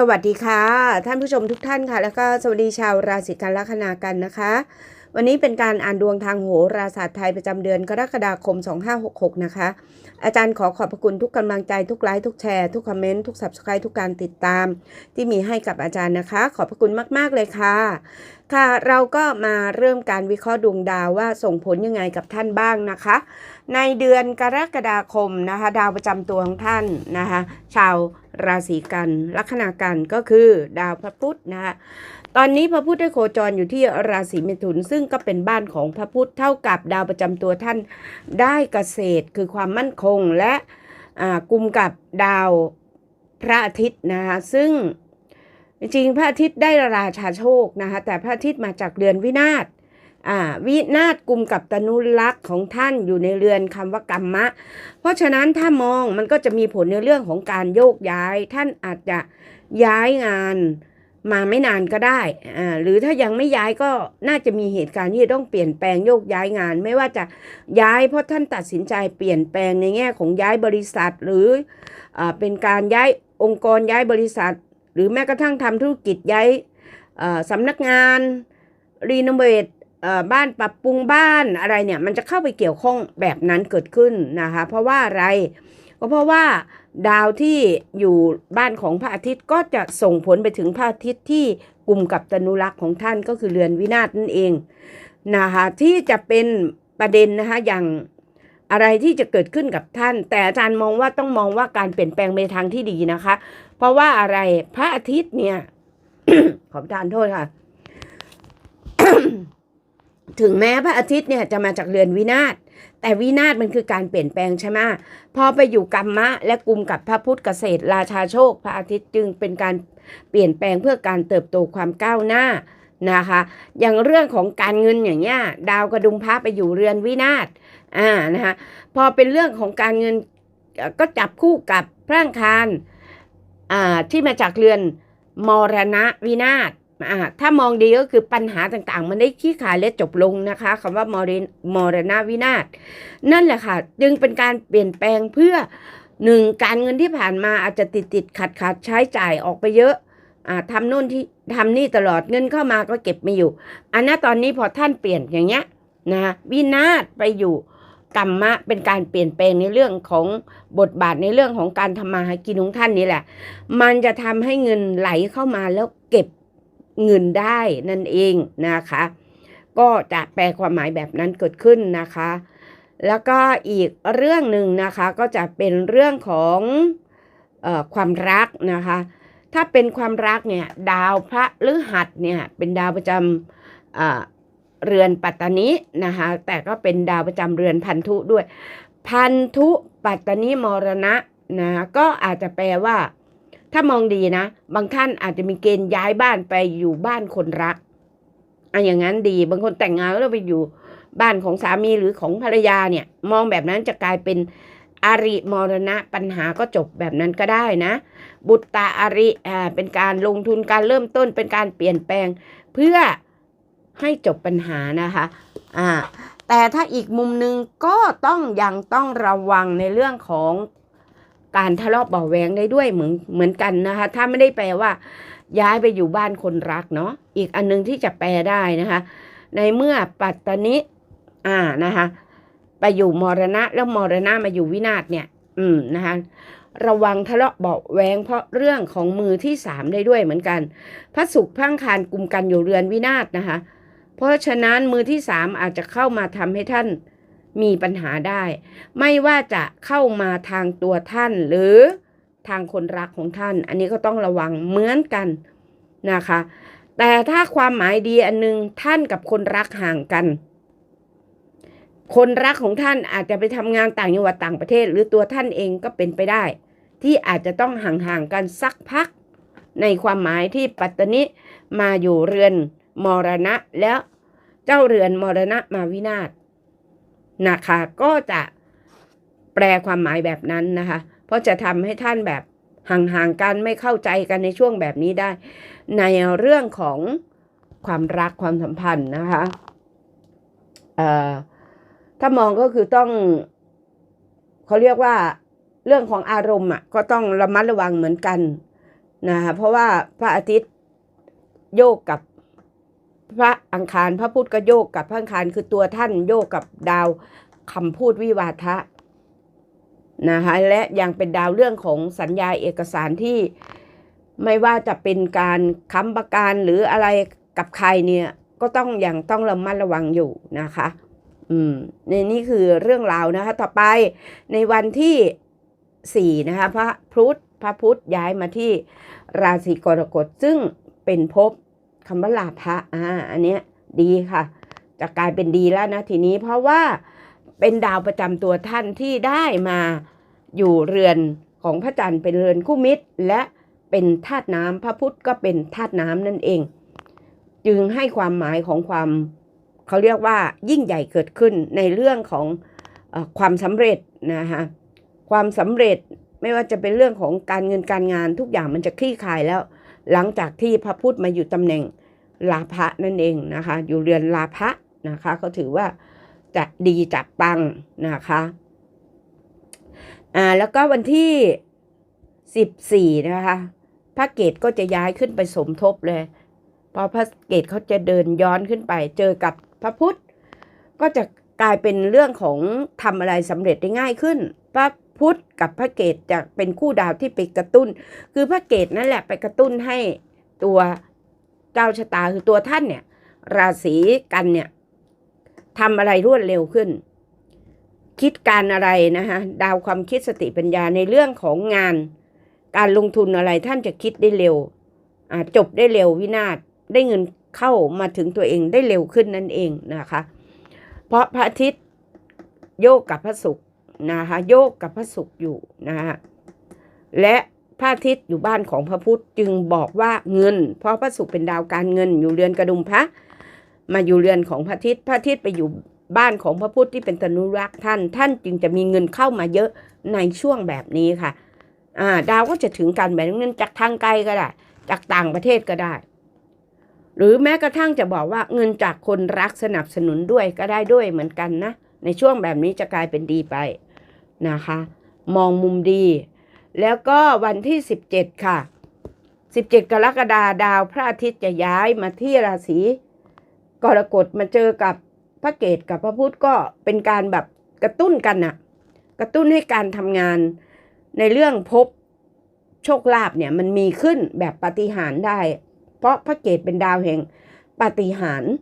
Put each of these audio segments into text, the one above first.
สวัสดีค่ะ ท่านผู้ชมทุกท่านค่ะ แล้วก็สวัสดีชาวราศีกันลัคนากันนะคะ วันนี้เป็นการอ่านดวงทางโหราศาสตร์ไทยประจำเดือนกรกฎาคม 2566 นะคะ อาจารย์ขอขอบพระคุณทุกกำลังใจทุกไลค์ทุกแชร์ทุกคอมเมนต์ทุก subscribe ทุกการติดตาม ที่มีให้กับอาจารย์นะคะ ขอบพระคุณมาก ๆ เลยค่ะ ค่ะ เราก็มาเริ่มการวิเคราะห์ดวงดาวว่าส่งผลยังไงกับท่านบ้างนะคะ ในเดือนกรกฎาคมนะคะดาวประจำตัวของท่านนะคะชาวราศีกันลัคนากันก็คือดาวพระพุธนะคะตอนนี้พระพุธได้โคจรอยู่ที่ราศีเมถุน ซึ่งก็เป็นบ้านของพระพุธเท่ากับดาวประจำตัวท่านได้เกษตรคือความมั่นคงและอ่ากุมกับดาวพระอาทิตย์นะคะซึ่งจริงพระอาทิตย์ได้ราชาโชคนะคะแต่พระอาทิตย์มาจากเรือนวินาศ วินาศกุมกับตนุลักษ์ของท่านอยู่ในเรือนคำว่ากรรมะ เพราะฉะนั้นถ้ามองมันก็จะมีผลในเรื่องของการโยกย้าย ท่านอาจจะย้ายงานมาไม่นานก็ได้ อ่า หรือถ้ายังไม่ย้ายก็น่าจะมีเหตุการณ์ที่ต้องเปลี่ยนแปลงโยกย้ายงาน ไม่ว่าจะย้ายเพราะท่านตัดสินใจเปลี่ยนแปลงในแง่ของย้ายบริษัท หรืออาเป็นการย้ายองค์กรย้ายบริษัท หรือแม้กระทั่งทำธุรกิจย้ายอ่อสำนักงานรีโนเวท บ้านปรับปรุงบ้านอะไรเนี่ย มันจะเข้าไปเกี่ยวข้องแบบนั้นเกิดขึ้นนะคะ เพราะว่าอะไรก็เพราะว่าดาวที่อยู่บ้านของพระอาทิตย์ก็จะส่งผลไปถึงพระอาทิตย์ที่กลุ่มกับตนุรักษ์ของท่านก็คือเรือนวินาศนั่นเองนะคะที่จะเป็นประเด็นนะคะอย่างอะไรที่จะเกิดขึ้นกับท่าน แต่อาจารย์มองว่าต้องมองว่าการเปลี่ยนแปลงไปทางที่ดีนะคะ เพราะว่าอะไรพระอาทิตย์เนี่ย ขอประทานโทษค่ะ ถึงแม้พระอาทิตย์เนี่ยจะมาจากเรือนวินาศแต่วินาศมันคือการเปลี่ยนแปลงใช่ไหมพอไปอยู่กรรมะ และกลุ่มกับพระพุทธเกษตรราชาโชค พระอาทิตย์จึงเป็นการเปลี่ยนแปลงเพื่อการเติบโตความก้าวหน้านะคะ อย่างเรื่องของการเงินอย่างเงี้ยดาวกระดุมพระไปอยู่เรือนวินาศอ่านะคะพอเป็นเรื่องของการเงินก็จับคู่กับพระอังคารอ่าที่มาจากเรือนมรณะวินาศ ถ้ามองดีก็คือปัญหาต่างๆ มันได้ขี้ขายและจบลงนะคะคำว่ามรณมรณวินาศนั่นแหละค่ะ จึงเป็นการเปลี่ยนแปลงเพื่อหนึ่งการเงินที่ผ่านมาอาจจะติดติดขัดขัดใช้จ่ายออกไปเยอะอ่าทำนู่นที่ทำนี่ตลอดเงินเข้ามาก็เก็บไม่อยู่ อันนั้นตอนนี้พอท่านเปลี่ยนอย่างเงี้ยนะวินาศไปอยู่กรรมะเป็นการเปลี่ยนแปลงในเรื่องของบทบาทในเรื่องของการทำมาหากินของท่านนี่แหละ มันจะทำให้เงินไหลเข้ามาแล้วเก็บ เงินได้นั่นเองนะคะ ก็จะแปลความหมายแบบนั้นเกิดขึ้นนะคะ แล้วก็อีกเรื่องหนึ่งนะคะก็จะเป็นเรื่องของออความรักนะคะ ถ้าเป็นความรักเนี่ยดาวพระฤหัสเนี่ยเป็นดาวประจำเรือนปัตตานินะคะแต่ก็เป็นดาวประจำเรือนพันธุด้วย พันธุปัตตานิมรณะนะก็อาจจะแปลว่า ถ้ามองดีนะ บางท่านอาจจะมีเกณฑ์ย้ายบ้านไปอยู่บ้านคนรักอันอย่างนั้นดี บางคนแต่งงานแล้วไปอยู่บ้านของสามีหรือของภรรยาเนี่ย มองแบบนั้นจะกลายเป็นอาริมรณะปัญหาก็จบแบบนั้นก็ได้นะ บุตตาอาริอ่าเป็นการลงทุนการเริ่มต้นเป็นการเปลี่ยนแปลง เพื่อให้จบปัญหานะคะอ่าแต่ถ้าอีกมุมหนึ่งก็ต้องยังต้องระวังในเรื่องของ การทะเลาะเบาะแวงได้ด้วยเหมือนเหมือนกันนะคะ ถ้าไม่ได้แปลว่า ย้ายไปอยู่บ้านคนรักเนาะอีกอันนึงที่จะแปลได้นะคะ ในเมื่อปัตตานิอ่านะคะไปอยู่มรณะแล้วมรณะมาอยู่วินาศเนี่ย อืมนะคะระวังทะเลาะเบาแวงเพราะเรื่องของมือที่สามได้ด้วยเหมือนกัน พระศุกร์พังคารกลุ่มกันอยู่เรือนวินาศนะคะ เพราะฉะนั้นมือที่สามอาจจะเข้ามาทำให้ท่าน มีปัญหาได้ ไม่ว่าจะเข้ามาทางตัวท่านหรือทางคนรักของท่าน อันนี้ก็ต้องระวังเหมือนกันนะคะ แต่ถ้าความหมายดีอันนึงท่านกับคนรักห่างกัน คนรักของท่านอาจจะไปทำงานต่างจังหวัดต่างประเทศ หรือตัวท่านเองก็เป็นไปได้ ที่อาจจะต้องห่างๆกันสักพัก ในความหมายที่ปัตตานิมาอยู่เรือนมรณะแล้วเจ้าเรือนมรณะมาวินาศ นะคะ ก็จะแปลความหมายแบบนั้นนะคะ เพราะจะทำให้ท่านแบบห่างๆกันไม่เข้าใจกันในช่วงแบบนี้ได้ ในเรื่องของความรักความสัมพันธ์นะคะถ้ามองก็คือต้องเขาเรียกว่าเรื่องของอารมณ์อะก็ต้องระมัดระวังเหมือนกันนะคะเพราะว่าพระอาทิตย์โยกกับ อังคารพระพุธก็โยกกับพระอังคารคือตัวท่านโยกกับดาวคำพูดวิวาทะนะคะและยังเป็นดาวเรื่องของสัญญาเอกสารที่ไม่ว่าจะเป็นการค้ำประกันหรืออะไรกับใครเนี่ยก็ต้องอย่างต้องระมัดระวังอยู่นะคะ อืมในนี่คือเรื่องราวนะคะ ต่อไปในวันที่สี่นะคะพระพุธพระพุธย้ายมาที่ราศีกรกฎซึ่งเป็นภพ คำว่าลาภะอ่าอันเนี้ยดีค่ะ จะกลายเป็นดีแล้วนะทีนี้เพราะว่าเป็นดาวประจำตัวท่านที่ได้มาอยู่เรือนของพระจันทร์เป็นเรือนคู่มิตร และเป็นธาตุน้ำพระพุธก็เป็นธาตุน้ำนั่นเอง จึงให้ความหมายของความเขาเรียกว่ายิ่งใหญ่เกิดขึ้นในเรื่องของออความสำเร็จนะคะความสำเร็จไม่ว่าจะเป็นเรื่องของการเงินการงานทุกอย่างมันจะคลี่คลายแล้ว หลังจากที่พระพุทธมาอยู่ตำแหน่งลาภะนั่นเองนะคะ อยู่เรือนลาภะนะคะก็ถือว่าจะดีจับปังนะคะอ่าแล้วก็วันที่สิบสี่นะคะพระเกตก็จะย้ายขึ้นไปสมทบเลยพอพระเกตเขาจะเดินย้อนขึ้นไป เจอกับพระพุทธก็จะ กลายเป็นเรื่องของทำอะไรสำเร็จได้ง่ายขึ้นพระพุธกับพระเกตจะเป็นคู่ดาวที่ไปกระตุ้น คือพระเกตนั่นแหละไปกระตุ้นให้ตัวเจ้าชะตาคือตัวท่านเนี่ย ราศีกันเนี่ยทำอะไรรวดเร็วขึ้น คิดการอะไรนะคะดาวความคิดสติปัญญาในเรื่องของงาน การลงทุนอะไรท่านจะคิดได้เร็วอาจบได้เร็ววินาศได้เงินเข้ามาถึงตัวเองได้เร็วขึ้นนั่นเองนะคะ เพราะพระอาทิตย์โยกกับพระศุกร์นะคะโยกกับพระศุกร์อยู่นะคะและพระอาทิตย์อยู่บ้านของพระพุธจึงบอกว่าเงิน เพราะพระศุกร์เป็นดาวการเงินอยู่เรือนกระดุมพระ มาอยู่เรือนของพระอาทิตย์พระอาทิตย์ไปอยู่บ้านของพระพุธที่เป็นตนุรักษ์ท่าน ท่านจึงจะมีเงินเข้ามาเยอะในช่วงแบบนี้ค่ะ อ่า ดาวก็จะถึงการแบบเงินจากทางไกลก็ได้ จากต่างประเทศก็ได้ หรือแม้กระทั่งจะบอกว่าเงินจากคนรักสนับสนุนด้วยก็ได้ด้วยเหมือนกันนะ ในช่วงแบบนี้จะกลายเป็นดีไปนะคะ มองมุมดี แล้วก็วันที่ 17 ค่ะ 17 กรกฎาดาวพระอาทิตย์จะย้ายมาที่ราศีกรกฎมาเจอกับพระเกตกับพระพุธก็เป็นการแบบกระตุ้นกันน่ะกระตุ้นให้การทำงานในเรื่องพบโชคลาภเนี่ยมันมีขึ้นแบบปฏิหารได้ เพราะพระเกตเป็นดาวแห่งปาฏิหาริย์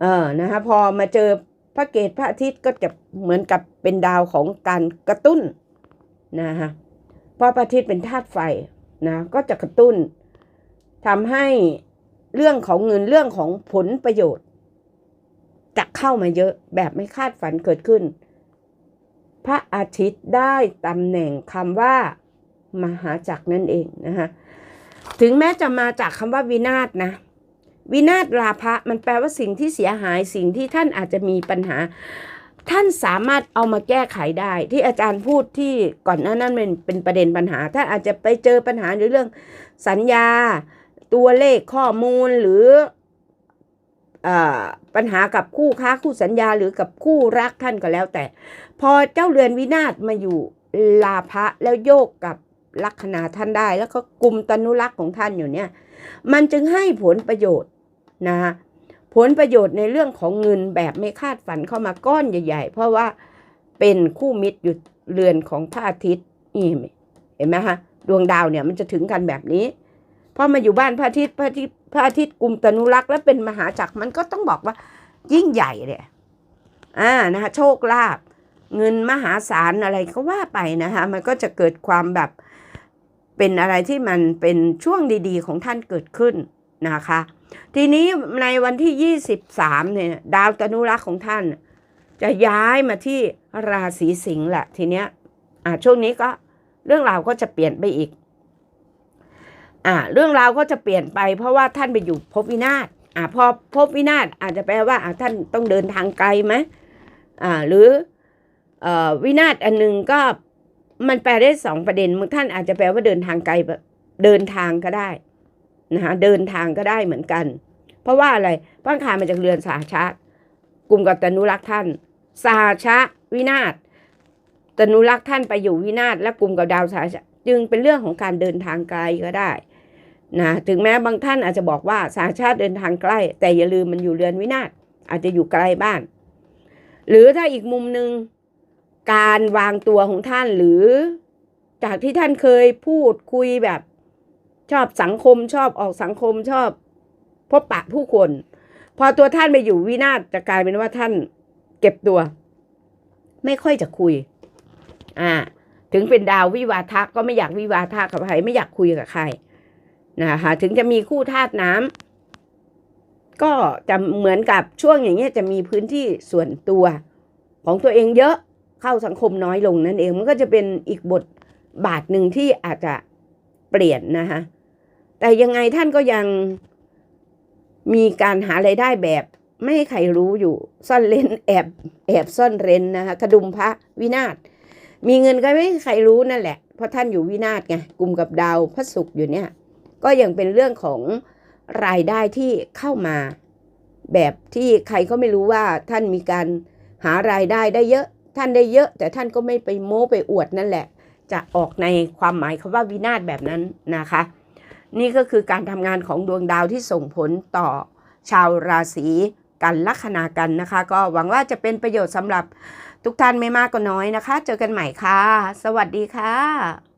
เออนะคะพอมาเจอพระเกตพระอาทิตย์ก็จะเหมือนกับเป็นดาวของการกระตุ้นนะคะเพราะพระอาทิตย์เป็นธาตุไฟนะก็จะกระตุ้นทำให้เรื่องของเงินเรื่องของผลประโยชน์จะเข้ามาเยอะแบบไม่คาดฝันเกิดขึ้น พระอาทิตย์ได้ตำแหน่งคำว่า มหาจักรนั่นเองนะคะ ถึงแม้จะมาจากคำว่าวินาศนะ วินาศราภะมันแปลว่าสิ่งที่เสียหายสิ่งที่ท่านอาจจะมีปัญหา ท่านสามารถเอามาแก้ไขได้ ที่อาจารย์พูดที่ก่อนหน้านั้นเป็นเป็นประเด็นปัญหาท่านอาจจะไปเจอปัญหาในเรื่องสัญญา ตัวเลขข้อมูลหรืออปัญหากับคู่ค้าคู่สัญญาหรือกับคู่รักท่านก็แล้วแต่ พอเจ้าเรือนวินาศมาอยู่ลาภะแล้วโยกกับ ลัคนาท่านได้ แล้วก็กลุ่มตนุรักษ์ของท่านอยู่เนี่ย มันจึงให้ผลประโยชน์นะฮะผลประโยชน์ในเรื่องของเงินแบบไม่คาดฝันเข้ามาก้อนใหญ่ ๆ เพราะว่าเป็นคู่มิตรอยู่เรือนของพระอาทิตย์นี่เห็นไหมฮะดวงดาวเนี่ยมันจะถึงกันแบบนี้พอมาอยู่บ้านพระอาทิตย์พระอาทิตย์พระอาทิตย์กลุ่มตนุรักษ์และเป็นมหาจักรมันก็ต้องบอกว่า ยิ่งใหญ่เลยอ่านะคะโชคลาภเงินมหาศาลอะไรก็ว่าไปนะคะมันก็จะเกิดความแบบ เป็นอะไรที่มันเป็นช่วงดีๆ ของท่านเกิดขึ้นนะคะ ทีนี้ในวันที่ 23เนี่ยดาวตนุรักษ์ของท่าน จะย้ายมาที่ราศีสิงห์แหละทีเนี้ยอ่าช่วงนี้ก็เรื่องราวก็จะเปลี่ยนไปอีกอ่าเรื่องราวก็จะเปลี่ยนไปเพราะว่าท่านไปอยู่ภพวินาศอ่าพอภพวินาศอาจจะแปลว่าอ่าท่านต้องเดินทางไกลไหมอ่าหรือเอ่อวินาศอันหนึ่งก็ มันแปลได้สองประเด็นบางท่านอาจจะแปลว่าเดินทางไกลแบบเดินทางก็ได้นะคะเดินทางก็ได้เหมือนกัน เพราะว่าอะไรพระอังคามาจากเรือนสาชะกลุ่มกับตนุรักษ์ท่าน สาชะวินาศตนุรักษ์ท่านไปอยู่วินาศและกลุ่มกับดาวสาชะจึงเป็นเรื่องของการเดินทางไกลก็ได้นะถึงแม้บางท่านอาจจะบอกว่าสาชาติเดินทางใกล้ แต่อย่าลืมมันอยู่เรือนวินาศอาจจะอยู่ไกลบ้าน หรือถ้าอีกมุมหนึ่ง การวางตัวของท่านหรือ จากที่ท่านเคยพูดคุยแบบชอบสังคมชอบออกสังคมชอบ พบปะผู้คน พอตัวท่านไปอยู่วินาศจะกลายเป็นว่าท่านเก็บตัว ไม่ค่อยจะคุย อ่า ถึงเป็นดาววิวาทะก็ไม่อยากวิวาทะกับใครไม่อยากคุยกับใครนะคะถึงจะมีคู่ธาตุน้ำก็จะเหมือนกับช่วงอย่างเงี้ยจะมีพื้นที่ส่วนตัวของตัวเองเยอะ เข้าสังคมน้อยลงนั่นเอง มันก็จะเป็นอีกบทบาทหนึ่งที่อาจจะเปลี่ยนนะคะแต่ยังไงท่านก็ยังมีการหาไรายได้แบบไม่ให้ใครรู้อยู่ ซ่อนเร้นแอบแอบซ่อนเร้นนะคะกระดุมพระวินาศมีเงินก็ไม่ให้ใครรู้นั่นแหละ เพราะท่านอยู่วินาศไงกลุ่มกับดาวพระศุกร์อยู่เนี่ย ก็ยังเป็นเรื่องของรายได้ที่เข้ามา แบบที่ใครก็ไม่รู้ว่าท่านมีการหารายได้ได้เยอะ ท่านได้เยอะ แต่ท่านก็ไม่ไปโม้ไปอวดนั่นแหละ จะออกในความหมายคำว่าวินาศแบบนั้นนะคะ นี่ก็คือการทำงานของดวงดาวที่ส่งผลต่อชาวราศีกันลัคนากันนะคะ ก็หวังว่าจะเป็นประโยชน์สำหรับทุกท่านไม่มากก็น้อยนะคะ เจอกันใหม่ค่ะ สวัสดีค่ะ